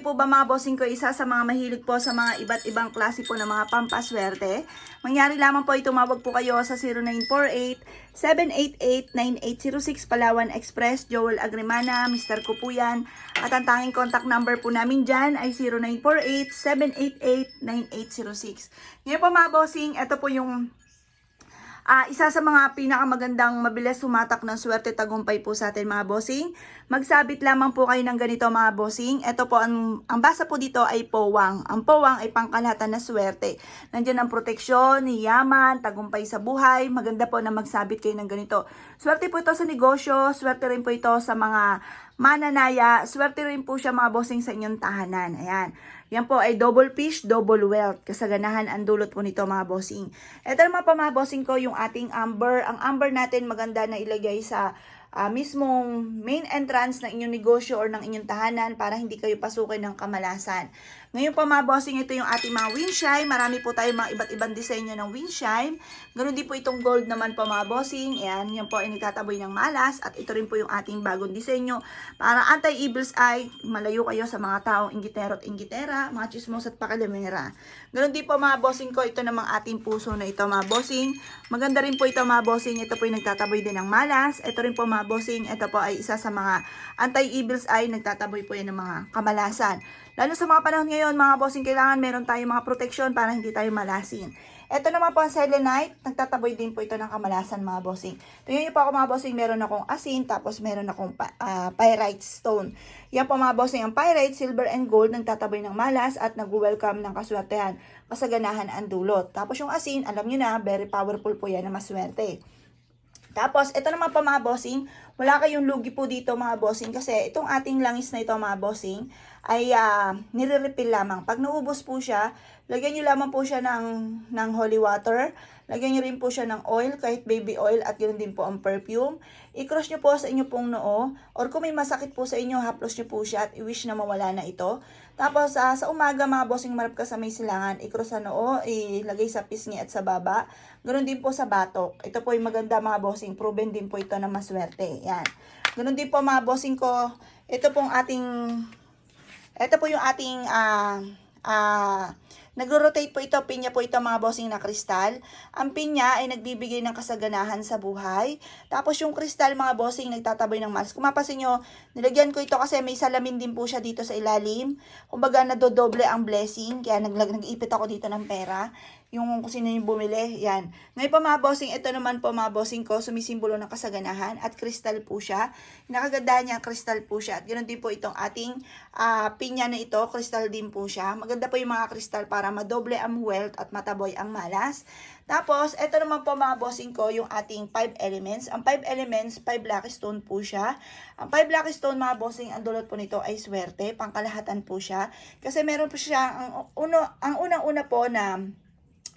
po ba mga bossing ko isa sa mga mahilig po sa mga iba't ibang klase po ng mga pampaswerte? Mangyari lamang po ay tumawag po kayo sa 0948-788-9806 Palawan Express, Joel Agrimana, Mr. Kupuyan. At ang tanging contact number po namin dyan ay 0948-788-9806. Ngayon po mga bossing, ito po yung Ah, isa sa mga pinakamagandang mabilis sumatak ng swerte tagumpay po sa atin mga bossing. Magsabit lamang po kayo ng ganito mga bossing. Ito po ang ang basa po dito ay powang. Ang powang ay pangkalahatan na swerte. Nandiyan ang proteksyon, yaman, tagumpay sa buhay. Maganda po na magsabit kayo ng ganito. Swerte po ito sa negosyo, swerte rin po ito sa mga mananaya, swerte rin po siya mga bossing sa inyong tahanan. Ayan. Yan po ay double fish, double wealth. Kasaganahan ang dulot po nito mga bossing. Ito naman po mga bossing ko yung ating amber. Ang amber natin maganda na ilagay sa ah, mismong main entrance ng inyong negosyo or ng inyong tahanan para hindi kayo pasukin ng kamalasan. Ngayon po mga bossing, ito yung ating mga windshine. Marami po tayo mga iba't ibang disenyo ng windshine. Ganun din po itong gold naman po mga bossing. Ayan, yan po ay nagtataboy ng malas. At ito rin po yung ating bagong disenyo. Para anti-evil's eye, malayo kayo sa mga taong ingitero at ingitera, mga chismos at pakalamera. Ganun din po mga bossing ko, ito namang ating puso na ito mga bossing. Maganda rin po ito mga bossing. Ito po yung nagtataboy din ng malas. Ito rin po mga bossing. Ito po ay isa sa mga anti-evil's eye. Nagtataboy po yan ng mga kamalasan. Lalo sa mga panahon ngayon, mga bossing, kailangan meron tayong mga proteksyon para hindi tayo malasin. Ito naman po ang selenite, nagtataboy din po ito ng kamalasan mga bossing. Tingnan niyo po ako mga bossing, meron akong asin, tapos meron akong ah, pyrite stone. Yan po mga bossing, ang pyrite, silver and gold, nagtataboy ng malas at nag-welcome ng kaswertehan, kasaganahan ang dulot. Tapos yung asin, alam niyo na, very powerful po yan na maswerte. Tapos, ito naman pa mga bossing, wala kayong lugi po dito mga bossing kasi itong ating langis na ito mga bossing ay uh, nire-refill lamang. Pag naubos po siya, lagyan nyo lamang po siya ng, ng holy water. Lagyan nyo rin po siya ng oil, kahit baby oil at ganoon din po ang perfume. I-cross nyo po sa inyo pong noo or kung may masakit po sa inyo, haplos nyo po siya at i-wish na mawala na ito. Tapos uh, sa umaga mga bossing marap ka sa may silangan, i-cross sa noo, ilagay sa pisngi at sa baba. Ganoon din po sa batok. Ito po yung maganda mga bossing, proven din po ito na maswerte. Yan. Ganoon din po mga bossing ko, ito pong ating ito po yung ating ah ah Nagro-rotate po ito, pinya po ito mga bossing na kristal. Ang pinya ay nagbibigay ng kasaganahan sa buhay. Tapos yung kristal mga bossing nagtataboy ng malas. Kung mapasin nyo, nilagyan ko ito kasi may salamin din po siya dito sa ilalim. Kumbaga nadodoble ang blessing. Kaya naglag nag-ipit ako dito ng pera. Yung kung sino yung bumili, yan. Ngayon po mga bossing, ito naman po mga bossing ko, sumisimbolo ng kasaganahan at kristal po siya. Nakaganda niya, kristal po siya. At ganoon din po itong ating ah, pinya na ito, kristal din po siya. Maganda po yung mga kristal para madoble ang wealth at mataboy ang malas. Tapos, ito naman po mga bossing ko, yung ating 5 elements. Ang 5 elements, 5 lucky stone po siya. Ang 5 lucky stone mga bossing, ang dulot po nito ay swerte, pangkalahatan po siya. Kasi meron po siya, ang, uno, ang unang-una po na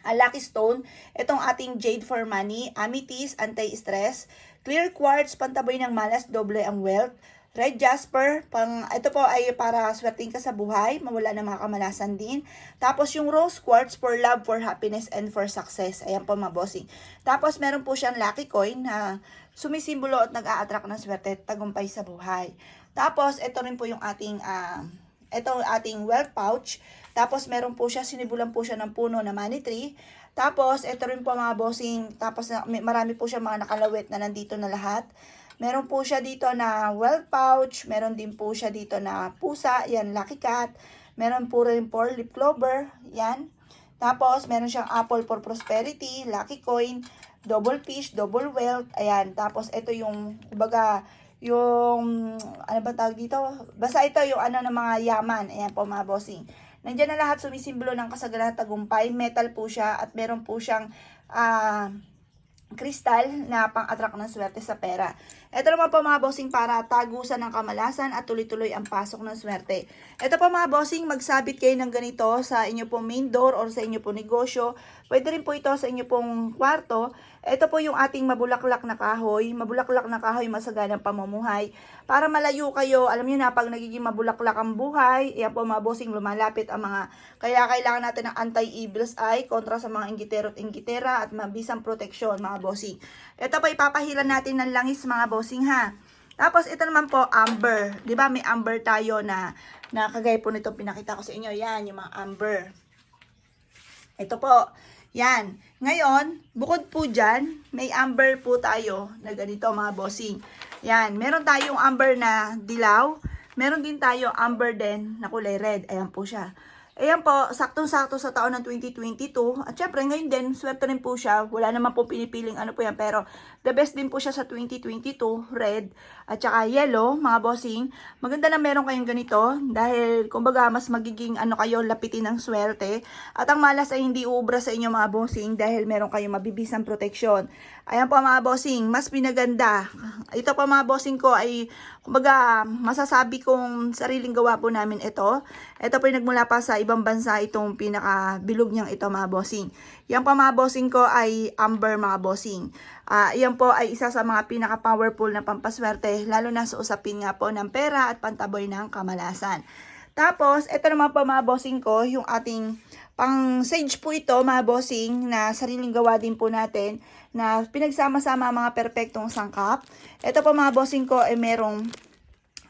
a lucky stone, itong ating jade for money, amethyst, anti-stress, clear quartz, pantaboy ng malas, doble ang wealth, red jasper, pang, ito po ay para swerting ka sa buhay, mawala ng mga kamalasan din. Tapos yung rose quartz for love, for happiness, and for success. Ayan po mga bossing. Tapos meron po siyang lucky coin na sumisimbolo at nag-a-attract ng swerte, tagumpay sa buhay. Tapos ito rin po yung ating ah, ito ating wealth pouch. Tapos meron po siya, sinibulan po siya ng puno na money tree. Tapos ito rin po mga bossing, tapos marami po siya mga nakalawit na nandito na lahat. Meron po siya dito na wealth pouch, meron din po siya dito na pusa, yan lucky cat. Meron po rin po lip clover, yan. Tapos meron siyang apple for prosperity, lucky coin, double fish, double wealth, ayan. Tapos ito yung, kumbaga, yung, ano ba tawag dito? Basta ito yung ano ng mga yaman. Ayan po mga bossing. Nandiyan na lahat sumisimbolo ng kasaganahan tagumpay. Metal po siya at meron po siyang ah kristal na pang-attract ng swerte sa pera. Ito naman po mga bossing para tagusan ng kamalasan at tuloy-tuloy ang pasok ng swerte. Ito po mga bossing, magsabit kayo ng ganito sa inyo pong main door or sa inyo pong negosyo. Pwede rin po ito sa inyo pong kwarto. Ito po yung ating mabulaklak na kahoy. Mabulaklak na kahoy masaganang pamumuhay. Para malayo kayo, alam niyo na pag nagiging mabulaklak ang buhay, yan po mga bossing lumalapit ang mga, kaya kailangan natin ng anti-evil's eye kontra sa mga inggitero at inggitera at mabisang proteksyon mga bossing. Ito po ipapahilan natin ng langis mga bossing ha. Tapos ito naman po, amber. 'Di ba may amber tayo na, na kagaya po nito pinakita ko sa inyo. Yan, yung mga amber. Ito po. Yan. Ngayon, bukod po dyan, may amber po tayo na ganito mga bossing. Yan. Meron tayong amber na dilaw. Meron din tayo amber din na kulay red. Ayan po siya. Ayan po, saktong-sakto sa taon ng 2022. At syempre, ngayon din, swerte rin po siya. Wala naman po pinipiling ano po yan. Pero, the best din po siya sa 2022, red. At saka yellow, mga bossing. Maganda na meron kayong ganito. Dahil, kumbaga, mas magiging ano kayo, lapitin ng swerte. At ang malas ay hindi uubra sa inyo mga bossing. Dahil meron kayong mabibisang proteksyon. Ayan po mga bossing, mas pinaganda. Ito po mga bossing ko ay, kumbaga, masasabi kong sariling gawa po namin ito. Ito po yung nagmula pa sa ibang bansa itong pinaka-bilog niyang ito mga bossing. Yan po mga bossing ko ay amber mga bossing. Ah, yan po ay isa sa mga pinaka-powerful na pampaswerte, lalo na sa usapin nga po ng pera at pantaboy ng kamalasan. Tapos, ito naman po mga bossing ko, yung ating pang sage po ito mga bossing na sariling gawa din po natin na pinagsama-sama ang mga perpektong sangkap. Ito po mga bossing ko ay merong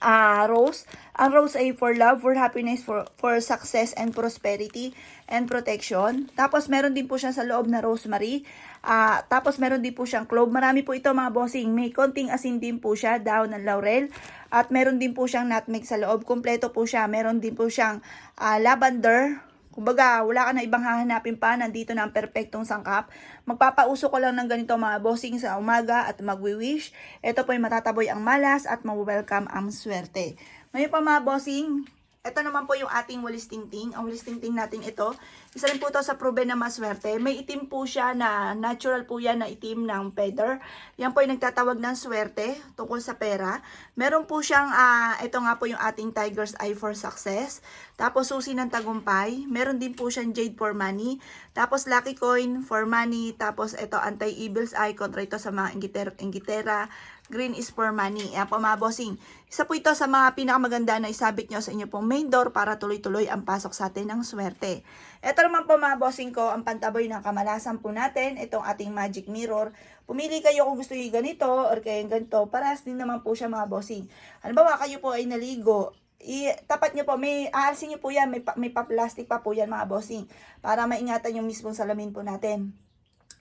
ah rose. Ang rose ay for love, for happiness, for, for success and prosperity and protection. Tapos meron din po siya sa loob na rosemary. Ah, tapos meron din po siyang clove. Marami po ito mga bossing. May konting asin din po siya, daon ng laurel. At meron din po siyang nutmeg sa loob. Kompleto po siya. Meron din po siyang ah, lavender, Kumbaga, wala ka na ibang hahanapin pa, nandito na ang perpektong sangkap. Magpapauso ko lang ng ganito mga bossing sa umaga at magwi-wish. Ito po ay matataboy ang malas at ma-welcome ang swerte. Ngayon pa mga bossing, ito naman po yung ating walis tingting. Ang walis tingting natin ito, isa rin po ito sa proven na maswerte. May itim po siya na natural po yan na itim ng feather. Yan po ay nagtatawag ng swerte tungkol sa pera. Meron po siyang, ah, ito nga po yung ating Tiger's Eye for Success. Tapos susi ng tagumpay. Meron din po siyang Jade for Money. Tapos Lucky Coin for Money. Tapos ito Anti-Evil's Eye kontra ito sa mga ingitera, ingitera Green is for money. Ayan po mga bossing. Isa po ito sa mga pinakamaganda na isabit nyo sa inyo pong main door para tuloy-tuloy ang pasok sa atin ng swerte. Ito naman po mga bossing ko, ang pantaboy ng kamalasan po natin. Itong ating magic mirror. Pumili kayo kung gusto yung ganito or kaya ganito. Paras din naman po siya mga bossing. Halimbawa kayo po ay naligo. I, tapat nyo po, may aalsin nyo po yan, may, pa, may pa-plastic pa po yan mga bossing. Para maingatan yung mismong salamin po natin.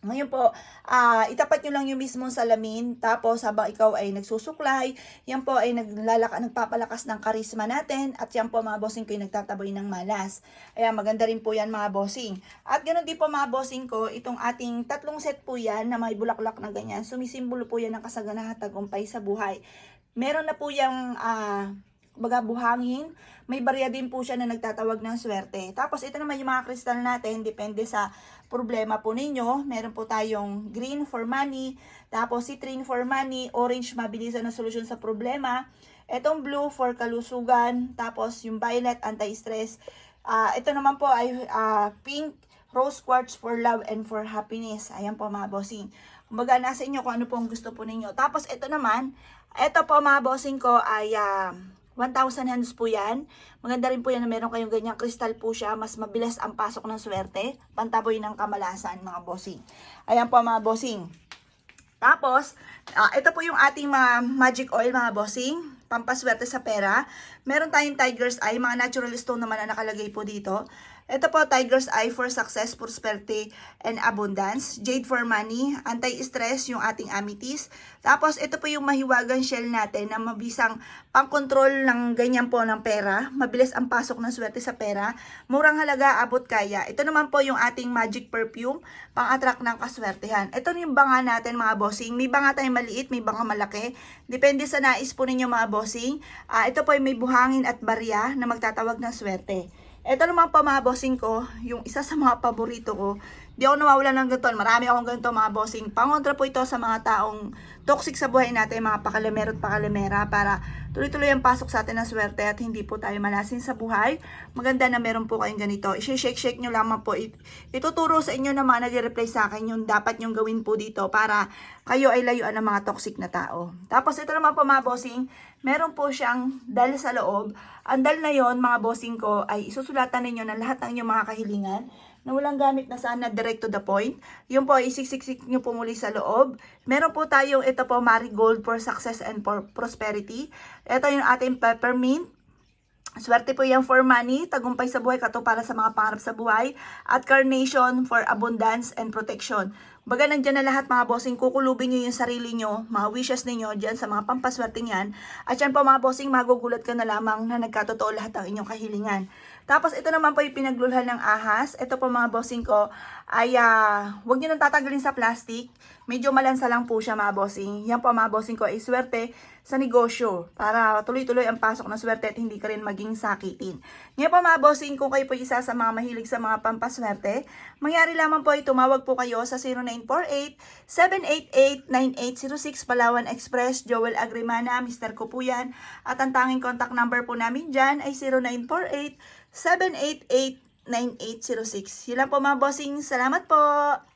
Ngayon po, ah itapat nyo lang yung mismong salamin, tapos habang ikaw ay nagsusuklay, yan po ay naglalaka, nagpapalakas ng karisma natin, at yan po mga bossing ko yung nagtataboy ng malas. Ayan, maganda rin po yan mga bossing. At ganoon din po mga bossing ko, itong ating tatlong set po yan na may bulaklak na ganyan, sumisimbolo po yan ng kasaganahan tagumpay sa buhay. Meron na po yung ah baga buhangin. May barya din po siya na nagtatawag ng swerte. Tapos ito naman yung mga kristal natin, depende sa problema po ninyo. Meron po tayong green for money, tapos citrine for money, orange mabilisan na solusyon sa problema. Itong blue for kalusugan, tapos yung violet anti-stress. Ah, ito naman po ay ah, pink rose quartz for love and for happiness. Ayan po mga bossing. Kumbaga nasa inyo kung ano po ang gusto po ninyo. Tapos ito naman, ito po mga bossing ko ay ah, 1,000 hands po yan. Maganda rin po yan na meron kayong ganyang kristal po siya. Mas mabilis ang pasok ng swerte. Pantaboy ng kamalasan mga bossing. Ayan po mga bossing. Tapos, ah, ito po yung ating mga magic oil mga bossing. Pampaswerte sa pera. Meron tayong tiger's eye. Mga natural stone naman na nakalagay po dito. Ito po, Tiger's Eye for Success, Prosperity, and Abundance. Jade for Money. Anti-stress, yung ating amethyst. Tapos, ito po yung mahiwagang shell natin na mabisang pang-control ng ganyan po ng pera. Mabilis ang pasok ng swerte sa pera. Murang halaga, abot kaya. Ito naman po yung ating magic perfume, pang-attract ng kaswertehan. Ito yung banga natin mga bossing. May banga tayong maliit, may banga malaki. Depende sa nais po ninyo mga bossing. Ah, ito po ay may buhangin at barya na magtatawag ng swerte. Ito naman pa mga bossing ko, yung isa sa mga paborito ko. Di ako nawawala ng ganito. Marami akong ganito mga bossing. Pangontra po ito sa mga taong toxic sa buhay natin, mga pakalamero at pakalamera para tuloy-tuloy ang pasok sa atin ng swerte at hindi po tayo malasin sa buhay. Maganda na meron po kayong ganito. I-shake-shake nyo lamang po. It- ituturo sa inyo na mga nag-reply sa akin yung dapat nyong gawin po dito para kayo ay layuan ng mga toxic na tao. Tapos ito naman po mga bossing, meron po siyang dal sa loob. Ang dal na yon mga bossing ko, ay isusulatan ninyo na lahat ng inyong mga kahilingan na walang gamit na sana direct to the point. Yun po, isiksiksik nyo po muli sa loob. Meron po tayong ito po, Marigold for Success and for Prosperity. Ito yung ating peppermint. Swerte po yan for money, tagumpay sa buhay, kato para sa mga pangarap sa buhay, at carnation for abundance and protection. Baga nandyan na lahat mga bossing, kukulubin nyo yung sarili nyo, mga wishes ninyo dyan sa mga pampaswerte niyan. At yan po mga bossing, magugulat ka na lamang na nagkatotoo lahat ng inyong kahilingan. Tapos ito naman po yung pinaglulhan ng ahas. Ito po mga bossing ko ay uh, huwag nyo nang tatanggalin sa plastic. Medyo malansa lang po siya mga bossing. Yan po mga bossing ko ay swerte sa negosyo para tuloy-tuloy ang pasok ng swerte at hindi ka rin maging sakitin. Ngayon po mga bossing, kung kayo po isa sa mga mahilig sa mga pampaswerte, mangyari lamang po ay tumawag po kayo sa 0948-788-9806 Palawan Express, Joel Agrimana, Mr. ko po yan. At ang tanging contact number po namin dyan ay 0948 788-9806. Yun lang po mga bossing. Salamat po!